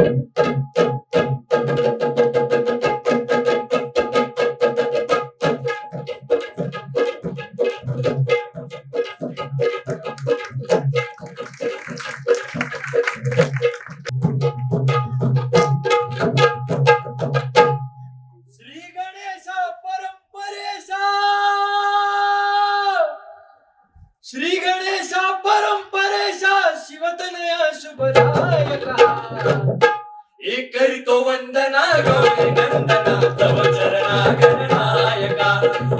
श्री गणेश श्री गणेश परंपरेशा शिवतनया शुभदायका! एक करीतो वंदना गौरी नंदना तव चरणा गणनायका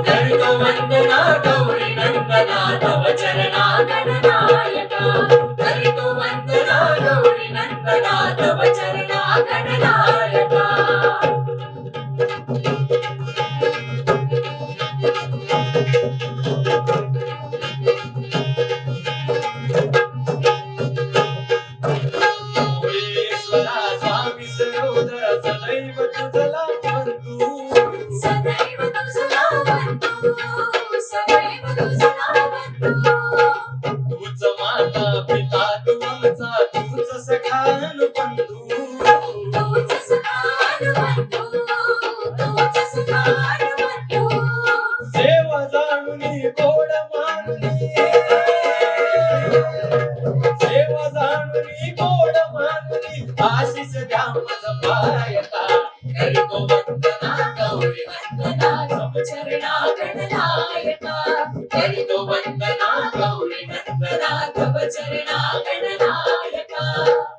करीतो वंदना गौरी नंदना तव चरणा गणनायका So Badu Sarai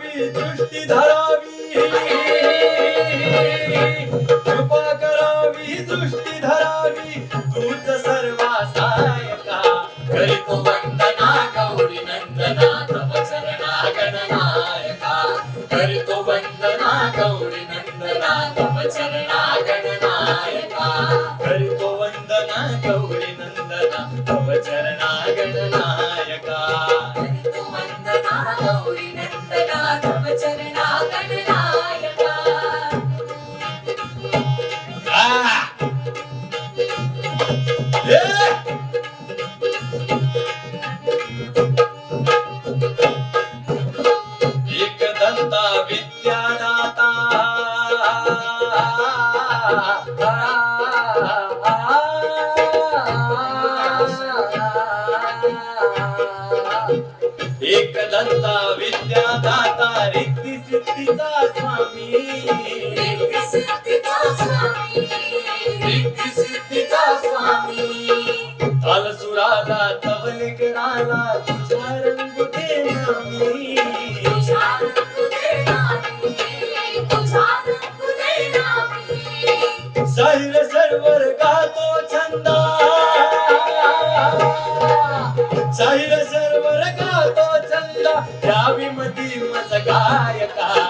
करावी दृष्टी धरावी. कृपा करावी दृष्टी धरावी. तूच सर्वा सायका करीतो वंदना गौरी नंदना तव चरणा गणनायका. करीतो वंदना गौरी नंदना तव चरणा गणनायका. करीतो वंदना गौरी नंदना तव चरणा गणनायका. वंदना गौरी एकदंता विद्यादाता रिद्धी सिद्धीचा स्वामी. रिद्धी सिद्धीचा स्वामी. सर्व सरवर गातो छंदा. यावी मधी मज गायका